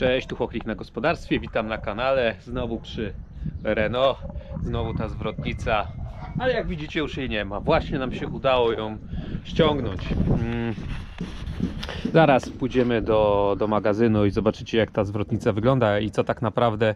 Cześć, tu Chochlik na gospodarstwie, witam na kanale, znowu przy Renault, znowu ta zwrotnica, ale jak widzicie już jej nie ma, właśnie nam się udało ją ściągnąć. Mm. Zaraz pójdziemy do, do magazynu i zobaczycie jak ta zwrotnica wygląda i co tak naprawdę,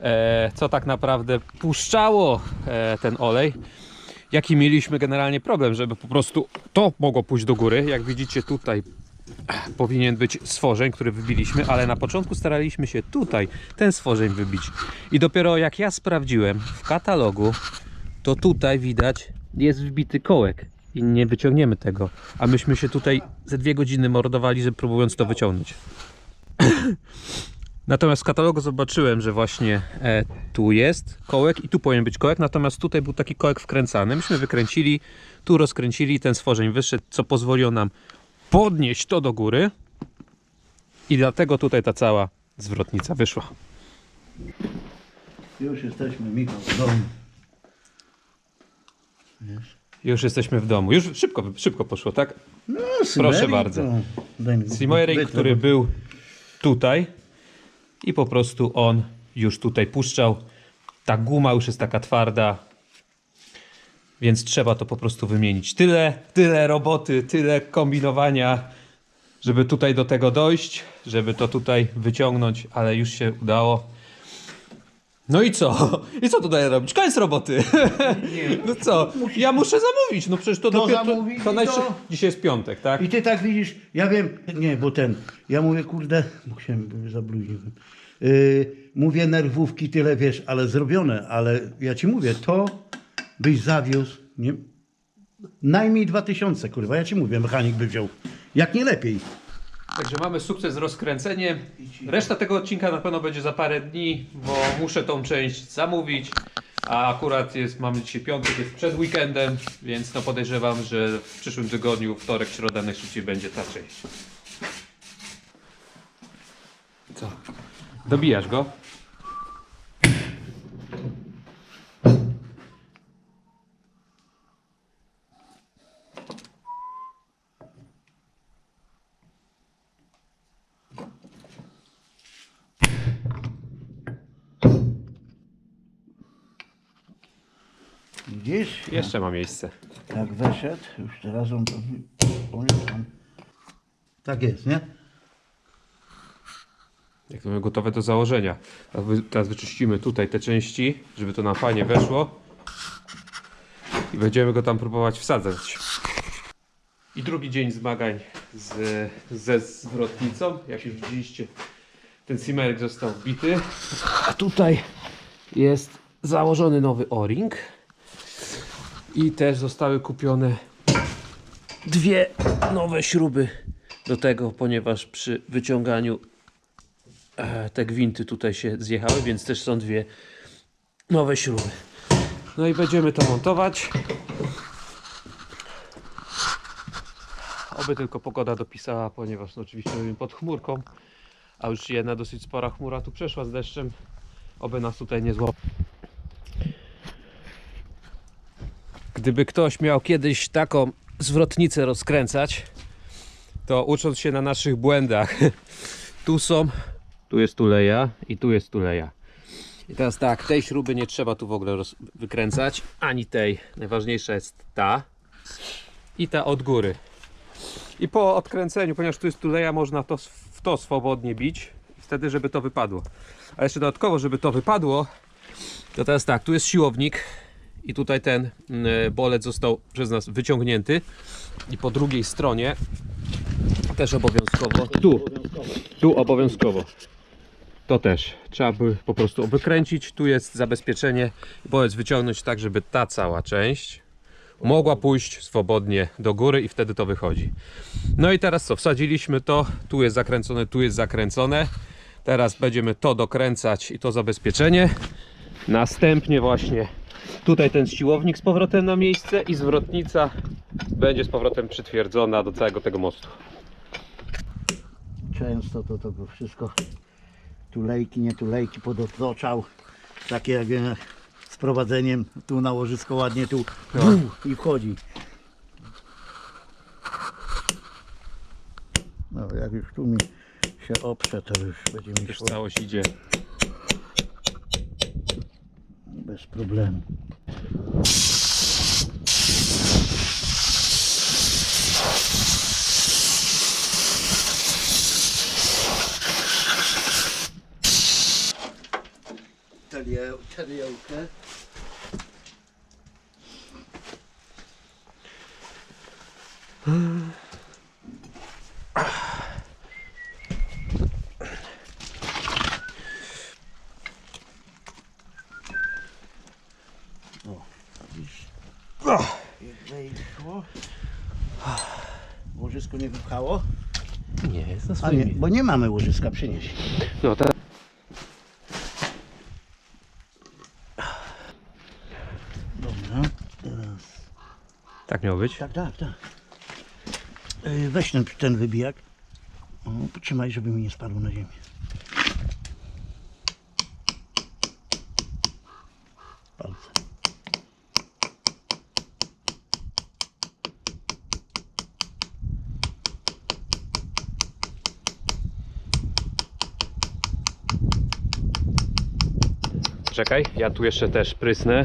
e, co tak naprawdę puszczało e, ten olej. Jaki mieliśmy generalnie problem, żeby po prostu to mogło pójść do góry. Jak widzicie tutaj powinien być stworzeń, który wybiliśmy, ale na początku staraliśmy się tutaj ten stworzeń wybić. I dopiero jak ja sprawdziłem w katalogu, to tutaj widać jest wbity kołek i nie wyciągniemy tego. A myśmy się tutaj ze dwie godziny mordowali, żeby próbując to wyciągnąć. Natomiast w katalogu zobaczyłem, że właśnie e, tu jest kołek i tu powinien być kołek, natomiast tutaj był taki kołek wkręcany. Myśmy wykręcili, tu rozkręcili, ten stworzeń wyszedł, co pozwoliło nam podnieść to do góry i dlatego tutaj ta cała zwrotnica wyszła. Już jesteśmy, Michał, w domu. Wiesz? Już jesteśmy w domu. Już szybko, szybko poszło, tak? No, Proszę bardzo. wytrę, który był tutaj i po prostu on już tutaj puszczał. Ta guma już jest taka twarda, więc trzeba to po prostu wymienić. Tyle, tyle roboty, tyle kombinowania, żeby tutaj do tego dojść, żeby to tutaj wyciągnąć, ale już się udało. No i co? I co tutaj robić? Koniec roboty. No co? Ja muszę zamówić. No przecież to, To dopiero. zamówić To, i to to- Dzisiaj jest piątek, tak? I ty tak widzisz, ja wiem, nie, bo ten, ja mówię, kurde, musiałem, zabluźniłem. Yy, mówię nerwówki, tyle wiesz, ale zrobione, ale ja ci mówię, to byś zawiózł, nie, najmniej 2000, kurwa, ja ci mówię, mechanik by wziął, jak nie lepiej. Także mamy sukces z rozkręceniem. Reszta tego odcinka na pewno będzie za parę dni, bo muszę tą część zamówić. A akurat jest, mamy dzisiaj piątek, jest przed weekendem, więc no podejrzewam, że w przyszłym tygodniu, wtorek, środa najszybciej będzie ta część. Co? Dobijasz go? Widzisz? Jeszcze ma miejsce. Jak weszedł, już teraz on to pamiętam. Tak jest, nie? Jak to mamy gotowe do założenia. Wy- Teraz wyczyścimy tutaj te części, żeby to nam fajnie weszło. I będziemy go tam próbować wsadzać. I drugi dzień zmagań z, ze zwrotnicą. Jak już widzieliście, ten Simerek został wbity. A tutaj jest założony nowy o-ring. I też zostały kupione dwie nowe śruby do tego, ponieważ przy wyciąganiu e, te gwinty tutaj się zjechały, więc też są dwie nowe śruby. No i będziemy to montować. Oby tylko pogoda dopisała, ponieważ no oczywiście mamy pod chmurką, a już jedna dosyć spora chmura tu przeszła z deszczem. Oby nas tutaj nie złapał. Gdyby ktoś miał kiedyś taką zwrotnicę rozkręcać, to ucząc się na naszych błędach, tu są, tu jest tuleja i tu jest tuleja. I teraz tak, tej śruby nie trzeba tu w ogóle wykręcać, ani tej. Najważniejsza jest ta i ta od góry. I po odkręceniu, ponieważ tu jest tuleja, można to, w to swobodnie bić, wtedy, żeby to wypadło. A jeszcze dodatkowo, żeby to wypadło, to teraz tak, tu jest siłownik i tutaj ten mm, bolec został przez nas wyciągnięty. I po drugiej stronie też obowiązkowo. Tu, tu obowiązkowo. To też. Trzeba by po prostu wykręcić. Tu jest zabezpieczenie. Bolec wyciągnąć tak żeby ta cała część mogła pójść swobodnie do góry i wtedy to wychodzi. No i teraz co, wsadziliśmy to. Tu jest zakręcone, tu jest zakręcone. Teraz będziemy to dokręcać i to zabezpieczenie. Następnie właśnie tutaj ten siłownik z powrotem na miejsce i zwrotnica będzie z powrotem przytwierdzona do całego tego mostu. Często to, to wszystko tulejki, nie tulejki podotoczał. Takie jak wiem, z prowadzeniem tu na łożysko ładnie tu i wchodzi. No jak już tu mi się oprze, to już będzie mi Już szło całość idzie. bez problemu. Tariełkę. Jak wejdzie. Łożysko nie wypchało? Nie, jest na A nie, bo nie mamy łożyska, przynieść. No tak. Dobra, teraz. Tak miało być? Tak, tak, tak. Yy, Weź ten, ten wybijak. O, potrzymaj, żeby mi nie spadło na ziemię. Palce. Czekaj, ja tu jeszcze też prysnę.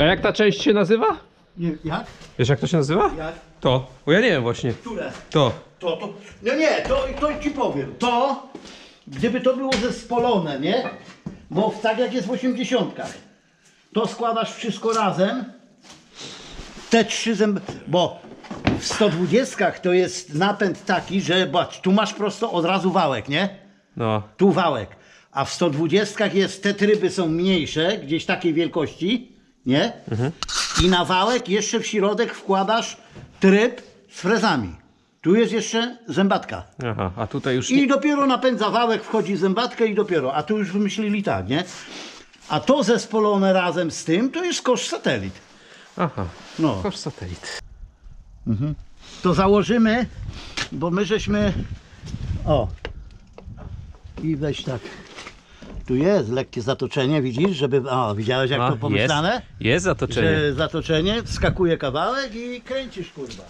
A jak ta część się nazywa? Nie, jak? Wiesz jak to się nazywa? Jak? To. Bo ja nie wiem właśnie. Które? To. To, to. No nie, to, to ci powiem. To, gdyby to było zespolone, nie? Bo tak jak jest w 80. To składasz wszystko razem. Te trzy zęby. Bo w 120 to jest napęd taki, że patrz, tu masz prosto od razu wałek, nie? No. Tu wałek. A w 120 jest, te tryby są mniejsze, gdzieś takiej wielkości, nie? I na wałek jeszcze w środek wkładasz tryb z frezami. Tu jest jeszcze zębatka. Aha, a tutaj już I dopiero napędza wałek, wchodzi zębatkę i dopiero. A tu już wymyślili tak, nie? A to zespolone razem z tym, to jest kosz satelit. Aha. No. Kosz satelit. To założymy, bo my żeśmy... O. I weź tak. Tu jest lekkie zatoczenie, widzisz, żeby... O, widziałeś jak A, to pomyślane? Jest, jest zatoczenie. Że zatoczenie, wskakuje kawałek i kręcisz, kurwa.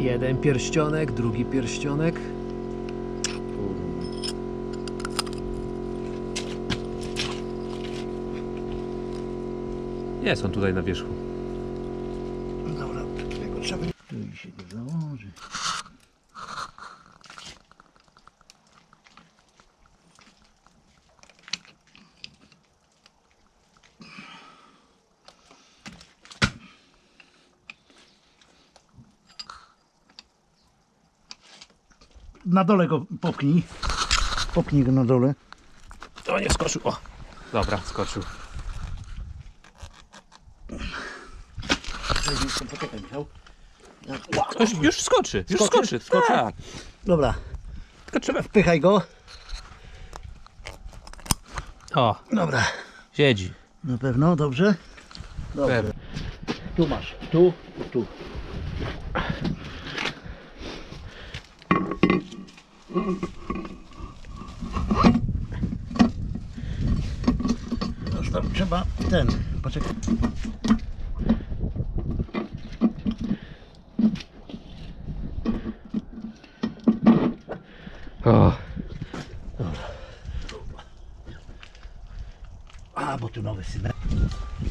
Jeden pierścionek, drugi pierścionek. Nie są tutaj na wierzchu. Dobra, tego trzeba... Tu i się go założy. Na dole go popchnij. Popchnij go na dole. O, nie skoczył. O. Dobra, skoczył. Poczekaj, Michał. Już, już skoczy, już Skoczy? skoczy. Skoczy? Tak. Dobra, Tylko trzeba... wpychaj go. O, Dobra. siedzi. Na pewno, dobrze? Dobrze. Pewnie. Tu masz, tu, tu. Zostaw, trzeba ten, poczekaj. O. A, bo tu nowy symek.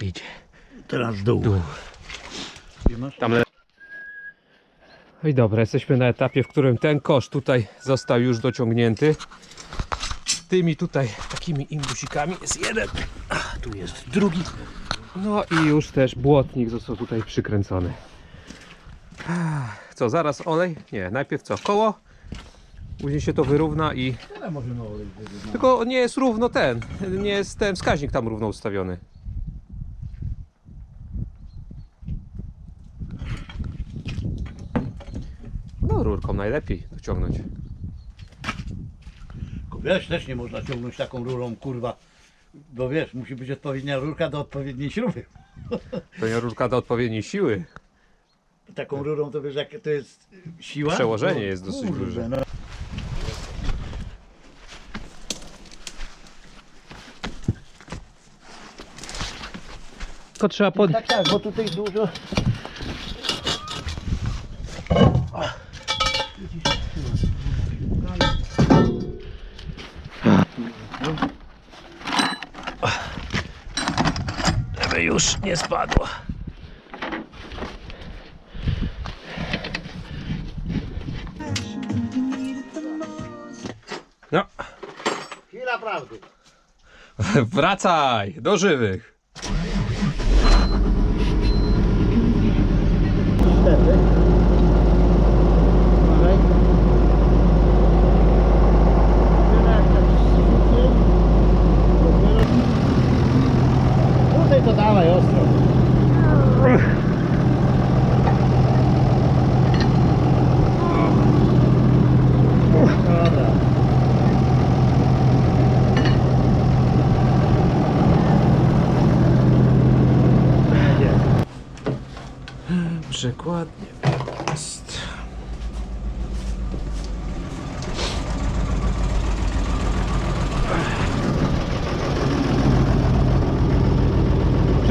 Idzie. Teraz w dół. Dół. Tam le... No i dobra, jesteśmy na etapie, w którym ten kosz tutaj został już dociągnięty. Tymi tutaj takimi imbusikami jest jeden. A, tu jest drugi. No i już też błotnik został tutaj przykręcony. Co, zaraz olej? Nie, najpierw co? Koło? Później się to wyrówna i... Możemy Tylko nie jest równo ten, nie jest ten wskaźnik tam równo ustawiony. No rurką najlepiej dociągnąć. Wiesz, też nie można ciągnąć taką rurą, kurwa. Bo wiesz, musi być odpowiednia rurka do odpowiedniej śruby. To nie rurka do odpowiedniej siły. taką rurą, to wiesz, jak to jest siła? Przełożenie No, jest dosyć duże. No. Tylko trzeba pod... Tak, tak, bo tutaj dużo... żeby już nie spadło. No, Chwila prawdy. wracaj do żywych. To dawaj ostro.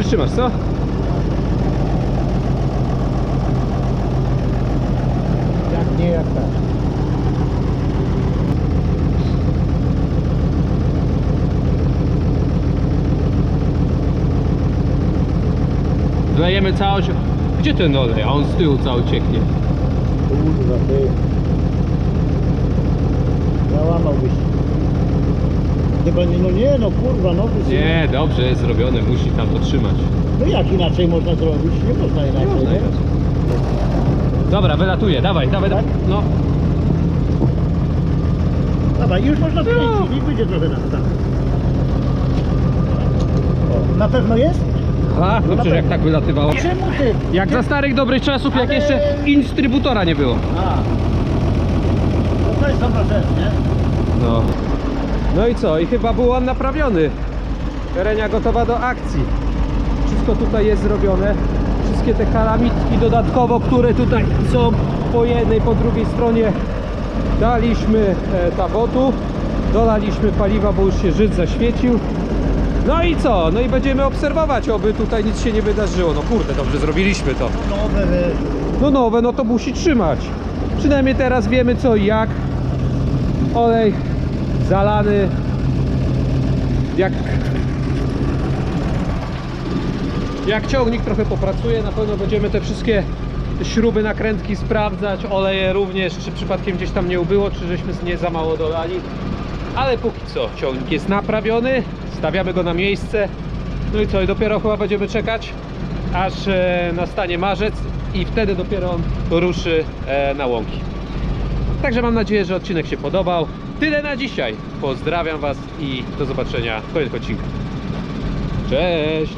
Przytrzymasz, co? Jak nie, jak tak. Wlejemy całość. Gdzie ten olej? A on z tyłu cały cieknie. Kurwa, ty. Załamałbyś. Chyba nie, no nie, no kurwa, no wysy- Nie, dobrze jest zrobione, musi tam to trzymać. No jak inaczej można zrobić? Nie można inaczej, można nie? inaczej. Dobra, wylatuje, dawaj, dawaj, dawaj. No, Dobra, już można kręcić, niech będzie trochę na tam. Na pewno jest? a, no przecież jak tak wylatywało. Czemu ty? Jak za starych dobrych czasów, jak Ale- jeszcze instrybutora nie było. A. No to jest dobra rzecz, nie? No. No i co? I chyba był on naprawiony. Terenia gotowa do akcji. Wszystko tutaj jest zrobione. Wszystkie te kalamitki dodatkowo, które tutaj są po jednej, po drugiej stronie daliśmy e, tabotu. Dolaliśmy paliwa, bo już się Żyd zaświecił. No i co? No i będziemy obserwować, oby tutaj nic się nie wydarzyło. No kurde, dobrze zrobiliśmy to. Nowe, wiesz. No nowe, no to musi trzymać. Przynajmniej teraz wiemy co i jak. Olej zalany. Jak jak ciągnik trochę popracuje, na pewno będziemy te wszystkie śruby, nakrętki sprawdzać, oleje również, czy przypadkiem gdzieś tam nie ubyło, czy żeśmy nie za mało dolali. Ale póki co ciągnik jest naprawiony, stawiamy go na miejsce. No i co, i dopiero chyba będziemy czekać, aż e, nastanie marzec i wtedy dopiero on ruszy e, na łąki. Także mam nadzieję, że odcinek się podobał. Tyle na dzisiaj. Pozdrawiam Was i do zobaczenia w kolejnych odcinkach. Cześć!